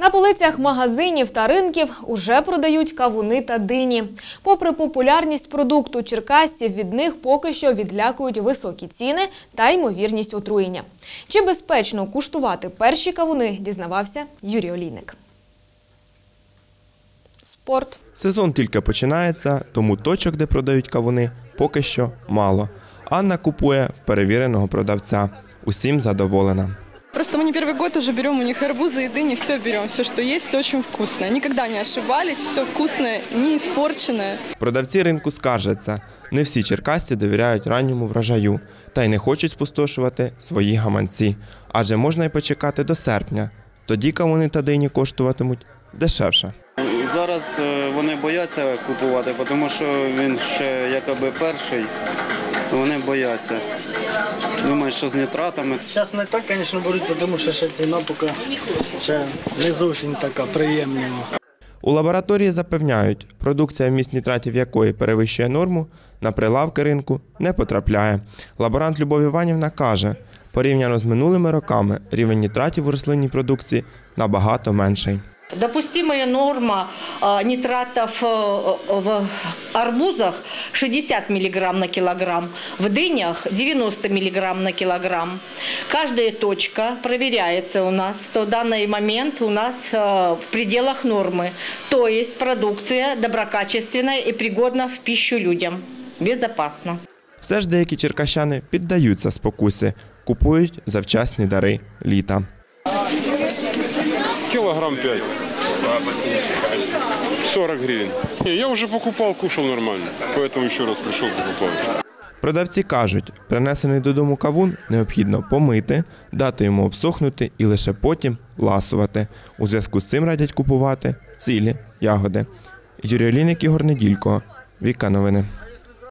На полицях магазинів та ринків уже продають кавуни та дині. Попри популярність продукту, черкасців від них поки що відлякують високі ціни та ймовірність отруєння. Чи безпечно куштувати перші кавуни, дізнавався Юрій Олійник. Спорт. Сезон тільки починається, тому точок, де продають кавуни, поки що мало. Анна купує в перевіреного продавця. Усім задоволена. Просто мы не первый год уже берем у них арбузы и дыни, все берем, все, что есть, все очень вкусное. Никогда не ошибались, все вкусное, не испорченное. Продавці ринку скаржаться. Не всі черкасці довіряють ранньому врожаю та й не хочуть спустошувати свої гаманці. Адже можна й почекати до серпня. Тоді кавуни та дині коштуватимуть дешевше. Зараз е, вони бояться купувати, тому що він ще якоби перший, то вони бояться. Думають, що з нітратами. Зараз не так, звісно, беруть, тому що ще ціна поки ще не зовсім така приємлива. У лабораторії запевняють, продукція вміст нітратів якої перевищує норму, на прилавки ринку не потрапляє. Лаборант Любов Іванівна каже, порівняно з минулими роками рівень нітратів у рослинній продукції набагато менший. Допустимая норма а, нитратов э, в арбузах 60 мг на килограмм, в дынях 90 мг на килограмм. Каждая точка проверяется у нас, то в данный момент у нас э, в пределах нормы. То есть продукция доброкачественная и пригодна в пищу людям. Безопасно. Все ж деякі черкащани піддаються спокусі, купують завчасні дари літа. Килограмм 5. А по цене 40 гривен. Я уже покупал, кушал нормально. Поэтому еще раз пришел, покупал. Продавці кажуть, принесений додому кавун необхідно помити, дати йому обсохнути і лише потім ласувати. У зв'язку з цим радять купувати цілі ягоди. Юрій Олійник, Ігор Неділько. Віка новини.